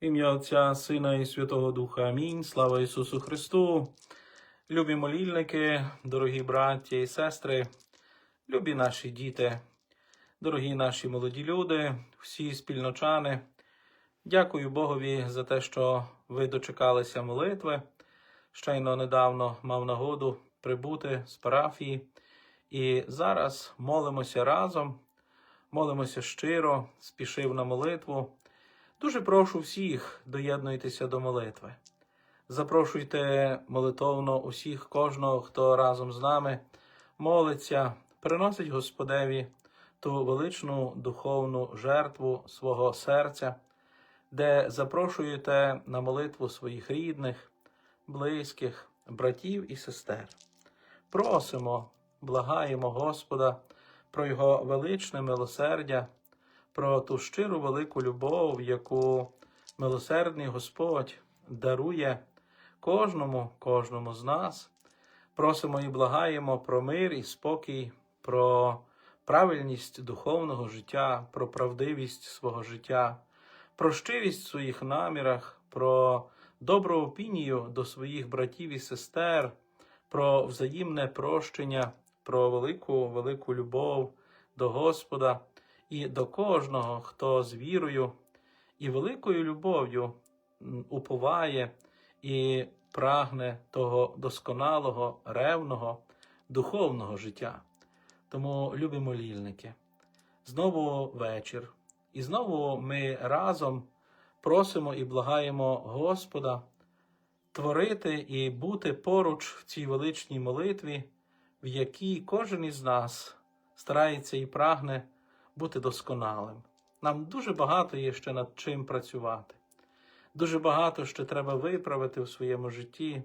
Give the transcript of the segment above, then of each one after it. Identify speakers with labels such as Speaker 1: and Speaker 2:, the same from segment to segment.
Speaker 1: Ім'я Отця, Сина і Святого Духа. Амінь. Слава Ісусу Христу. Любі молільники, дорогі браті і сестри, любі наші діти, дорогі наші молоді люди, всі спільночани. Дякую Богові за те, що ви дочекалися молитви. Щойно недавно мав нагоду прибути з парафії. І зараз молимося разом, молимося щиро, спішив на молитву. Дуже прошу всіх доєднуйтеся до молитви. Запрошуйте молитовно усіх, кожного, хто разом з нами молиться, приносить Господеві ту величну духовну жертву свого серця, де запрошуєте на молитву своїх рідних, близьких, братів і сестер. Просимо, благаємо Господа про Його величне милосердя про ту щиру велику любов, яку милосердний Господь дарує кожному, кожному з нас. Просимо і благаємо про мир і спокій, про правильність духовного життя, про правдивість свого життя, про щирість в своїх намірах, про добру опінію до своїх братів і сестер, про взаємне прощення, про велику, велику любов до Господа і до кожного, хто з вірою і великою любов'ю уповає і прагне того досконалого, ревного, духовного життя. Тому, любі молільники, знову вечір, і знову ми разом просимо і благаємо Господа творити і бути поруч в цій величній молитві, в якій кожен із нас старається і прагне бути досконалим. Нам дуже багато є ще над чим працювати. Дуже багато ще треба виправити в своєму житті,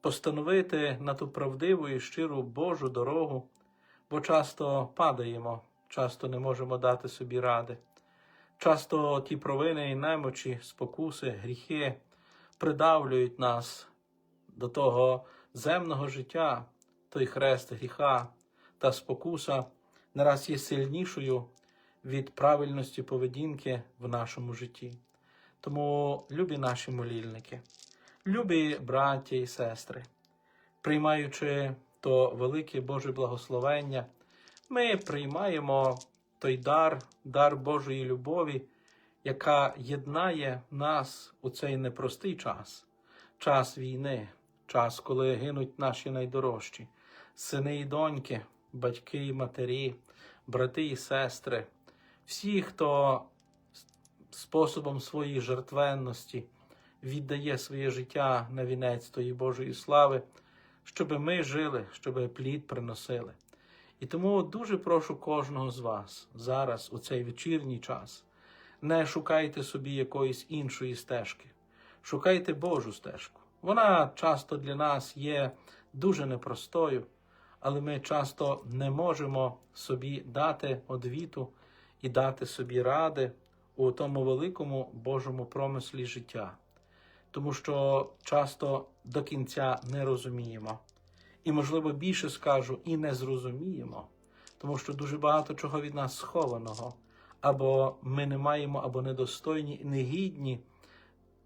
Speaker 1: постановити на ту правдиву і щиру Божу дорогу, бо часто падаємо, часто не можемо дати собі ради. Часто ті провини і немочі, спокуси, гріхи придавлюють нас до того земного життя, той хрест гріха та спокуса не раз є сильнішою від правильності поведінки в нашому житті. Тому, любі наші молільники, любі браті і сестри, приймаючи то велике Боже благословення, ми приймаємо той дар, дар Божої любові, яка єднає нас у цей непростий час, час війни, час, коли гинуть наші найдорожчі, сини і доньки, батьки і матері, брати і сестри, всі, хто способом своєї жертвенності віддає своє життя на вінець тої Божої слави, щоб ми жили, щоб плід приносили. І тому дуже прошу кожного з вас зараз, у цей вечірній час, не шукайте собі якоїсь іншої стежки, шукайте Божу стежку. Вона часто для нас є дуже непростою, але ми часто не можемо собі дати одвіту і дати собі ради у тому великому Божому промислі життя, тому що часто до кінця не розуміємо. І, можливо, більше скажу, і не зрозуміємо, тому що дуже багато чого від нас схованого, або ми не маємо, або недостойні, негідні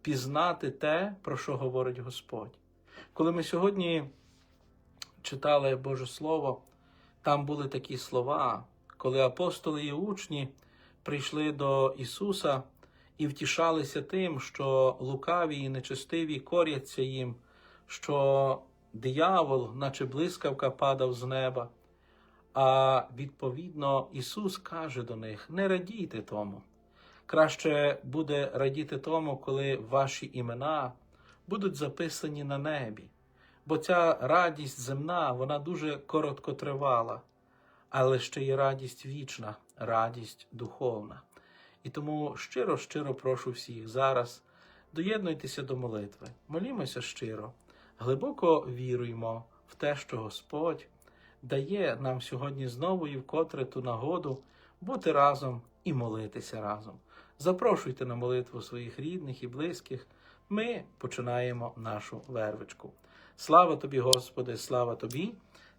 Speaker 1: пізнати те, про що говорить Господь. Коли ми сьогодні читали Боже Слово, там були такі слова, коли апостоли і учні прийшли до Ісуса і втішалися тим, що лукаві і нечестиві коряться їм, що диявол, наче блискавка, падав з неба. А відповідно Ісус каже до них: не радійте тому. Краще буде радіти тому, коли ваші імена будуть записані на небі. Бо ця радість земна, вона дуже короткотривала, але ще є радість вічна, радість духовна. І тому щиро, щиро прошу всіх зараз доєднуйтеся до молитви, молімося щиро, глибоко віруємо в те, що Господь дає нам сьогодні знову і вкотре ту нагоду бути разом і молитися разом. Запрошуйте на молитву своїх рідних і близьких. Ми починаємо нашу вервичку. Слава тобі, Господи, слава тобі,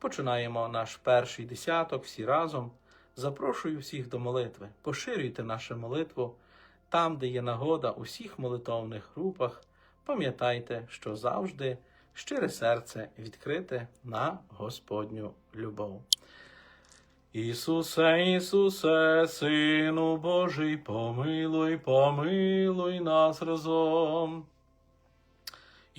Speaker 1: Починаємо наш перший десяток всі разом. Запрошую всіх до молитви. Поширюйте нашу молитву там, де є нагода у всіх молитовних групах. Пам'ятайте, що завжди щире серце відкрите на Господню любов. Ісусе, Ісусе, Сину Божий, помилуй, помилуй нас разом.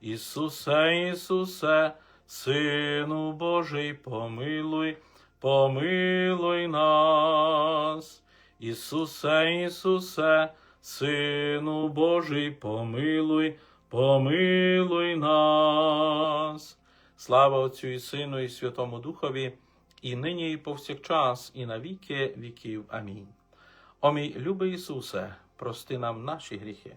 Speaker 1: Ісусе, Ісусе, Сину Божий, помилуй, помилуй нас. Ісусе, Ісусе, Сину Божий, помилуй, помилуй нас. Слава Отцю і Сину, і Святому Духові, і нині, і повсякчас, і на віки віків. Амінь. О мій любий Ісусе, прости нам наші гріхи,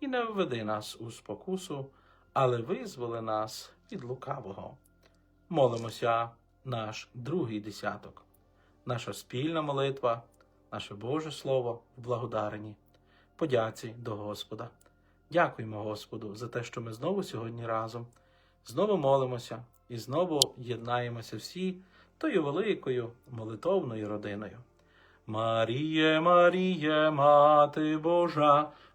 Speaker 1: і не введи нас у спокусу, але визволи нас від лукавого. Молимося наш другий десяток, наша спільна молитва, наше Боже Слово в благодаренні, подяці до Господа. Дякуємо Господу за те, що ми знову сьогодні разом, знову молимося і знову єднаємося всі тою великою молитовною родиною. Маріє, Маріє, Мати Божа,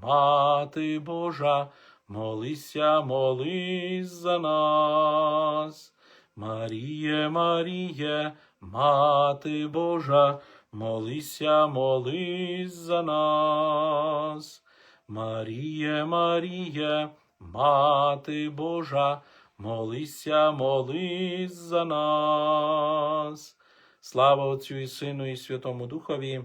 Speaker 1: Мати Божа, молися, молись за нас. Маріє, Маріє, Мати Божа, молися, молись за нас. Маріє, Маріє, Мати Божа, молися, молись за нас. Слава Отцю і Сину, і Святому Духові,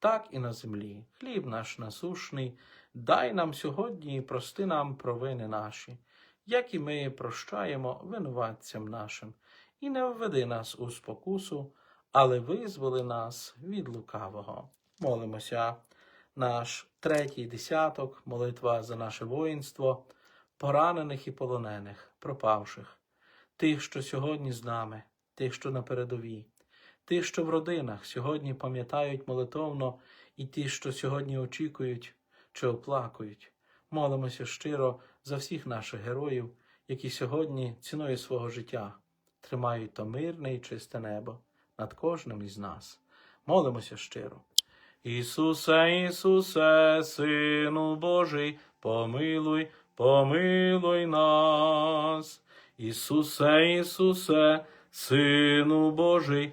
Speaker 1: так і на землі. Хліб наш насушний, дай нам сьогодні і прости нам провини наші, як і ми прощаємо винуватцям нашим, і не введи нас у спокусу, але визволи нас від лукавого. Молимося. Наш третій десяток, молитва за наше воїнство, поранених і полонених, пропавших, тих, що сьогодні з нами, тих, що на передовій, тих, що в родинах сьогодні пам'ятають молитовно, і ті, що сьогодні очікують чи оплакують. Молимося щиро за всіх наших героїв, які сьогодні ціною свого життя тримають то мирне і чисте небо над кожним із нас. Молимося щиро. Ісусе, Ісусе, Сину Божий, помилуй, помилуй нас. Ісусе, Ісусе, Сину Божий,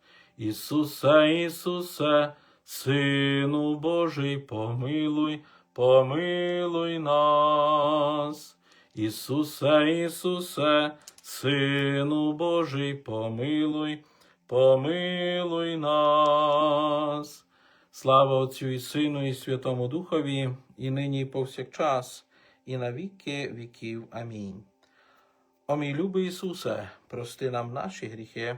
Speaker 1: Ісусе, Ісусе, Сину Божий, помилуй, помилуй нас. Ісусе, Ісусе, Сину Божий, помилуй, помилуй нас. Слава Отцю і Сину, і Святому Духові, і нині, і повсякчас, і на віки віків. Амінь. О мій любий Ісусе, прости нам наші гріхи,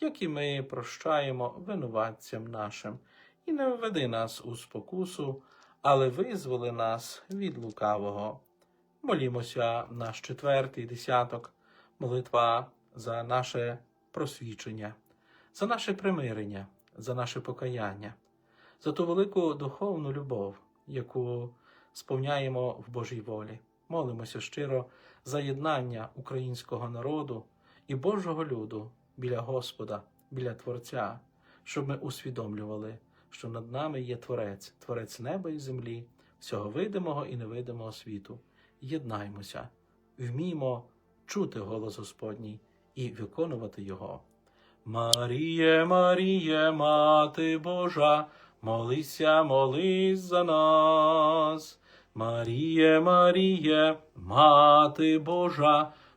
Speaker 1: як і ми прощаємо винуватцям нашим, і не введи нас у спокусу, але визволи нас від лукавого. Молімося наш четвертий десяток, молитва за наше просвічення, за наше примирення, за наше покаяння, за ту велику духовну любов, яку сповняємо в Божій волі. Молимося щиро за єднання українського народу і Божого люду біля Господа, біля Творця, щоб ми усвідомлювали, що над нами є Творець, Творець неба і землі, всього видимого і невидимого світу. Єднаймося, вміємо чути голос Господній і виконувати його. Маріє, Маріє, Мати Божа, молися, молись за нас. Маріє, Маріє, Мати Божа,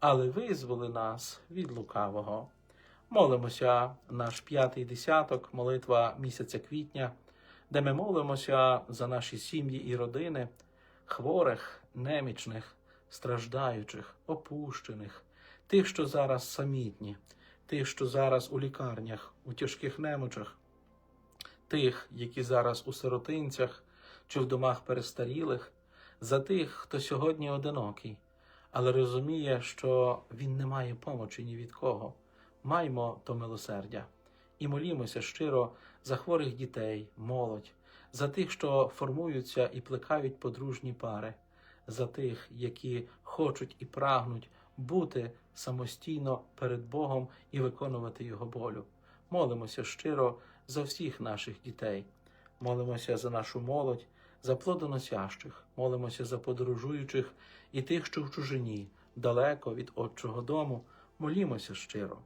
Speaker 1: але визволи нас від лукавого. Молимося наш п'ятий десяток, молитва місяця квітня, де ми молимося за наші сім'ї і родини, хворих, немічних, страждаючих, опущених, тих, що зараз самітні, тих, що зараз у лікарнях, у тяжких немочах, тих, які зараз у сиротинцях чи в домах перестарілих, за тих, хто сьогодні одинокий, але розуміє, що він не має помочі ні від кого. Маймо то милосердя і молімося щиро за хворих дітей, молодь, за тих, що формуються і плекають подружні пари, за тих, які хочуть і прагнуть бути самостійно перед Богом і виконувати Його волю. Молимося щиро за всіх наших дітей, молимося за нашу молодь, за плодоносящих, молимося за подорожуючих і тих, що в чужині, далеко від Отчого дому, молімося щиро.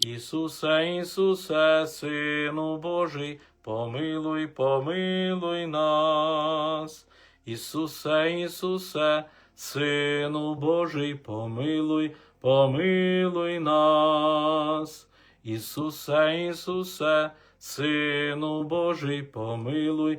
Speaker 1: Ісусе, Ісусе, Сину Божий, помилуй, помилуй нас. Ісусе, Ісусе, Сину Божий, помилуй, помилуй нас. Ісусе, Ісусе, Сину Божий, помилуй,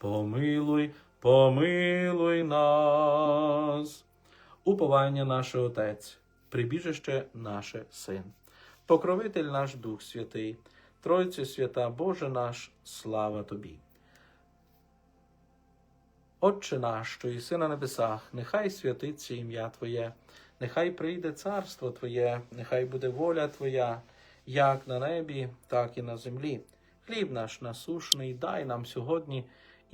Speaker 1: помилуй, помилуй нас. Уповання наше Отець, прибіжище наше Син, покровитель наш Дух Святий, Тройцю свята Боже наш, слава Тобі. Отче наш, що єси на небесах, нехай святиться ім'я Твоє, нехай прийде царство Твоє, нехай буде воля Твоя, як на небі, так і на землі. Хліб наш насушний дай нам сьогодні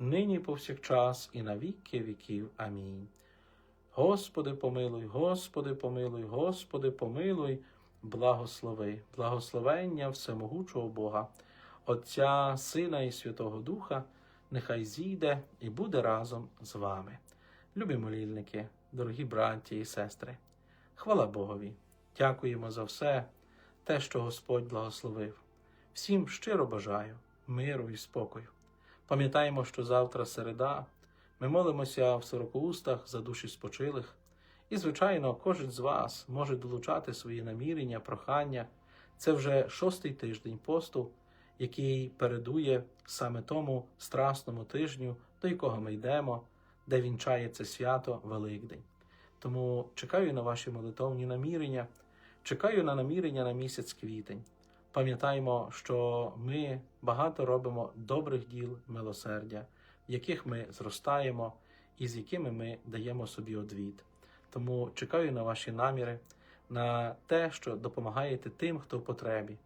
Speaker 1: нині повсякчас, і на віки віків. Амінь. Господи, помилуй, Господи, помилуй, Господи, помилуй, благослови, благословення всемогучого Бога, Отця, Сина і Святого Духа, нехай зійде і буде разом з вами. Любі молільники, дорогі браті і сестри, хвала Богові! Дякуємо за все, те, що Господь благословив. Всім щиро бажаю миру і спокою. Пам'ятаємо, що завтра середа. Ми молимося в сорокоустах за душі спочилих. І, звичайно, кожен з вас може долучати свої намірення, прохання. Це вже шостий тиждень посту, який передує саме тому страсному тижню, до якого ми йдемо, де вінчає це свято Великдень. Тому чекаю на ваші молитовні намірення, чекаю на намірення на місяць квітень. Пам'ятаємо, що ми багато робимо добрих діл милосердя, в яких ми зростаємо і з якими ми даємо собі одвід. Тому чекаю на ваші наміри, на те, що допомагаєте тим, хто в потребі.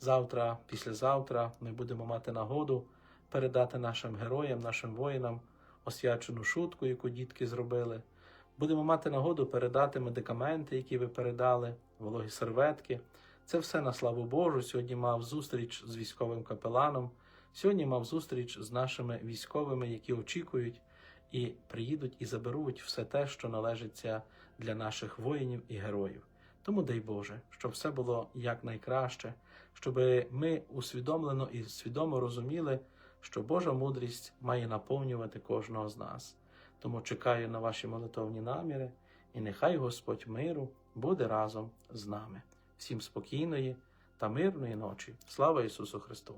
Speaker 1: Завтра, післязавтра ми будемо мати нагоду передати нашим героям, нашим воїнам освячену шутку, яку дітки зробили. Будемо мати нагоду передати медикаменти, які ви передали, вологі серветки. Це все на славу Божу. Сьогодні мав зустріч з військовим капеланом. Сьогодні мав зустріч з нашими військовими, які очікують і приїдуть і заберуть все те, що належиться для наших воїнів і героїв. Тому дай Боже, щоб все було якнайкраще, щоб ми усвідомлено і свідомо розуміли, що Божа мудрість має наповнювати кожного з нас. Тому чекаю на ваші молитовні наміри, і нехай Господь миру буде разом з нами. Всім спокійної та мирної ночі. Слава Ісусу Христу!